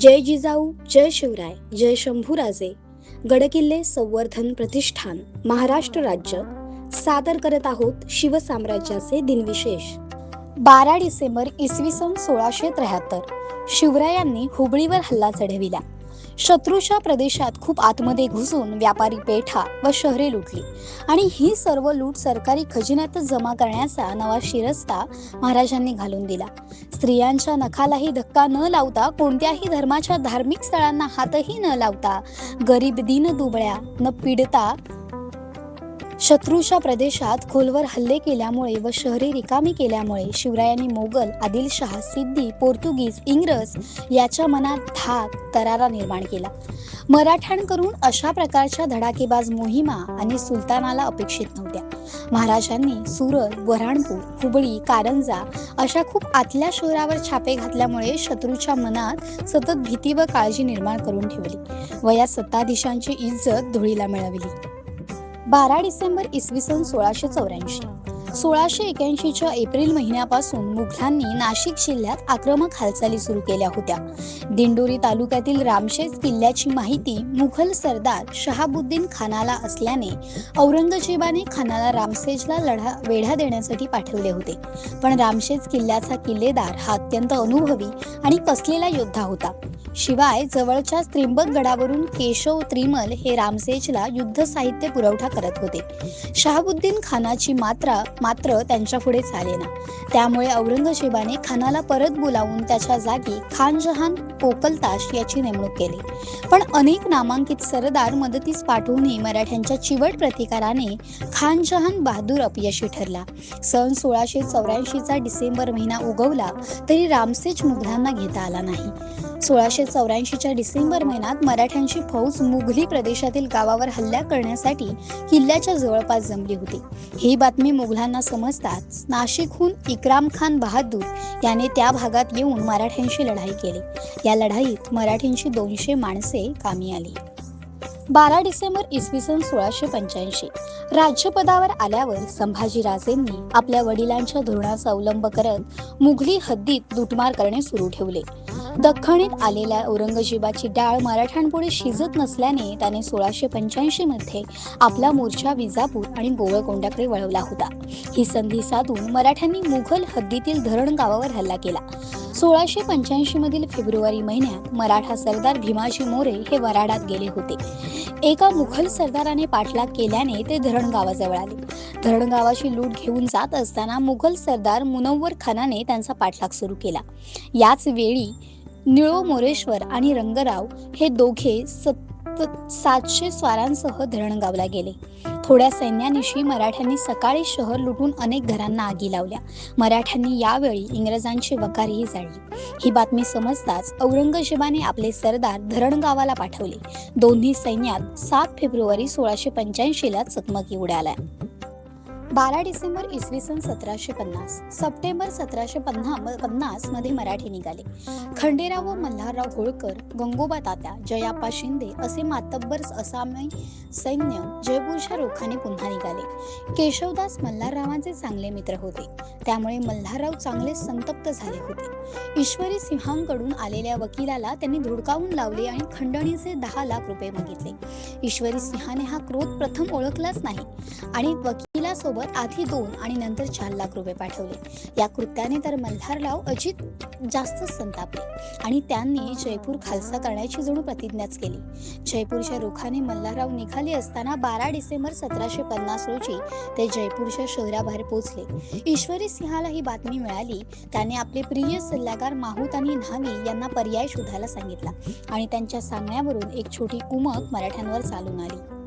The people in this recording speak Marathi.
जय जिजाऊ जय शिवराय जय शंभूराजे. गडकिल्ले संवर्धन प्रतिष्ठान महाराष्ट्र राज्य. सादर करत आहोत शिवसाम्राज्याचे दिनविशेष. बारा डिसेंबर इसवी सन सोळाशे त्र्याहत्तर शिवरायांनी हुबळीवर हल्ला चढविला. शत्रूच्या प्रदेशात खूप आतमध्ये घुसून व्यापारी पेठा व शहरे लुटली. आणि ही सर्व लूट सरकारी खजिन्यातच जमा करण्याचा नवा शिरस्ता महाराजांनी घालून दिला. स्त्रियांच्या नखालाही धक्का न लावता कोणत्याही धर्माच्या धार्मिक स्थळांना हातही न लावता गरीब दिन दुबळ्या न पीडता शत्रूच्या प्रदेशात खोलवर हल्ले केल्यामुळे व शहरे रिकामी केल्यामुळे शिवरायांनी मोगल आदिलशहा सिद्धी पोर्तुगीज इंग्रज याच्या मनात धाक तरारा निर्माण केला. मराठ्यांकडून अशा प्रकारच्या धडाकेबाज मोहिमा आणि सुलतानाला अपेक्षित नव्हत्या. महाराजांनी सुरत वऱ्हाणपूर हुबळी कारंजा अशा खूप आतल्या शहरावर छापे घातल्यामुळे शत्रूच्या मनात सतत भीती व काळजी निर्माण करून ठेवली व या सत्ताधीशांची इज्जत धुळीला मिळवली बारा डिसेंबर इसवी सन सोळाशे चौऱ्याऐंशी. सोळाशे एक्याऐंशीच्या एप्रिल महिन्यापासून मुघलांनी नाशिक जिल्ह्यात आक्रमक हालचाली सुरू केल्या होत्या. दिंडोरी तालुक्यातील रामशेज किल्ल्याची माहिती मुघल सरदार शहाबुद्दीन खानाला असल्याने औरंगजेबाने खानाला रामसेजला लढा वेढा देण्यासाठी पाठवले होते. पण रामशेज किल्ल्याचा किल्लेदार हा अत्यंत अनुभवी आणि कसलेला योद्धा होता. शिवाय जवळच्या त्रिंबक गडावरून केशव त्रिमल हे रामसेजला युद्ध साहित्य पुरवठा करत होते. शहाबुद्दीन खानाची मात्रा मात्र त्यांच्या पुढे चालेना. त्यामुळे औरंगजेबाने खानाला परत बोलावून त्याच्या जागी खान जहान पोकलताश याची नेमणूक केली. पण अनेक नामांकित सरदार मदतीस पाठवूनही मराठ्यांच्या चिवट प्रतिकाराने खान जहान बहादूर अपयशी ठरला. सन सोळाशे चौऱ्याऐंशीचा डिसेंबर महिना उगवला तरी रामसेज मुघलांना घेता आला नाही. सोळाशे चौऱ्याऐंशीच्या डिसेंबर महिन्यात मराठ्यांची फौज मुघली प्रदेशातील गावावर हल्ला करण्यासाठी किल्ल्याच्या जवळपास जमली होती. ही बातमी मुघलांना समजताच नाशिकहून इक्राम खान बहादूर याने त्या भागात येऊन मराठ्यांशी लढाई केली. या लढाईत मराठ्यांची दोनशे माणसे कामी आली. बारा डिसेंबर इसवी सन सोळाशे पंच्याऐंशी. राज्यपदावर आल्यावर संभाजीराजेंनी आपल्या वडिलांच्या धोरणाचा अवलंब करत मुघली हद्दीत लुटमार करणे सुरू ठेवले. दख्खणीत आलेल्या औरंगजेबाची डाळ मराठ्यांपुढे शिजत नसल्याने त्याने सोळाशे पंच्याऐंशी मध्ये आपला मोर्चा विजापूर आणि गोवळकोंडाकडे वळवला होता. ही संधी साधून मराठ्यांनी मुघल हद्दीतील धरण गावावर हल्ला केला. सोळाशे पंच्याऐंशी मधील फेब्रुवारी महिन्यात मराठा सरदार भीमाजी मोरे हे वराडात गेले होते. एका मुघल सरदाराने पाठलाग केल्याने ते धरण गावाजवळ आले. धरण गावाची लूट घेऊन जात असताना मुघल सरदार मुनव्वर खानाने त्यांचा पाठलाग सुरू केला. याच वेळी निळो मोरेश्वर आणि रंगराव हे दोघे सत सातशे स्वारांसह धरणगावला गेले. थोड्या सैन्यानिशी मराठ्यांनी सकाळी शहर लुटून अनेक घरांना आगी लावल्या. मराठ्यांनी यावेळी इंग्रजांची वकारही जाळली. ही बातमी समजताच औरंगजेबाने आपले सरदार धरणगावाला पाठवले. दोन्ही सैन्यात सात फेब्रुवारी सोळाशे पंच्याऐंशीला चकमकी उडाल्या. बारा डिसेंबर इसवी सन सतराशे पन्नास. सप्टेंबर सतराशे पन्ना पन्नासमध्ये मराठी निघाले. खंडेराव व मल्हारराव होळकर गंगोबा तात्या जयाप्पा शिंदे असे मातब्बर असामी सैन्य जयपूरच्या रोखाने पुन्हा निघाले. केशवदास मल्हाररावांचे चांगले मित्र होते. त्यामुळे मल्हारराव चांगले संतप्त झाले होते. ईश्वरी सिंहांकडून आलेल्या वकिलाला त्यांनी धुडकावून लावले आणि खंडणीचे दहा लाख रुपये मागितले. ईश्वरी सिंहाने हा क्रोध प्रथम ओळखलाच नाही. आणि वकिलासोबत आधी दोन आणि नंतर चार लाख रुपये पाठवले. या कृत्याने तर मल्हारराव अजित जास्त संतापले आणि त्यांनी जयपूर खालसा करण्याची जणू प्रतिज्ञाच केली. जयपूरच्या रुखाने मल्हारराव निघाले असताना बारा डिसेंबर सतराशे पन्नास रोजी ते जयपूरच्या शहराबाहेर पोहोचले. ईश्वरी सिंहाला ही बातमी मिळाली. त्याने आपले प्रिय सल्लागार माहूत आणि न्हावी यांना पर्याय शोधायला सांगितला आणि त्यांच्या सांगण्यावरून एक छोटी कुमक मराठ्यांवर चालून आली.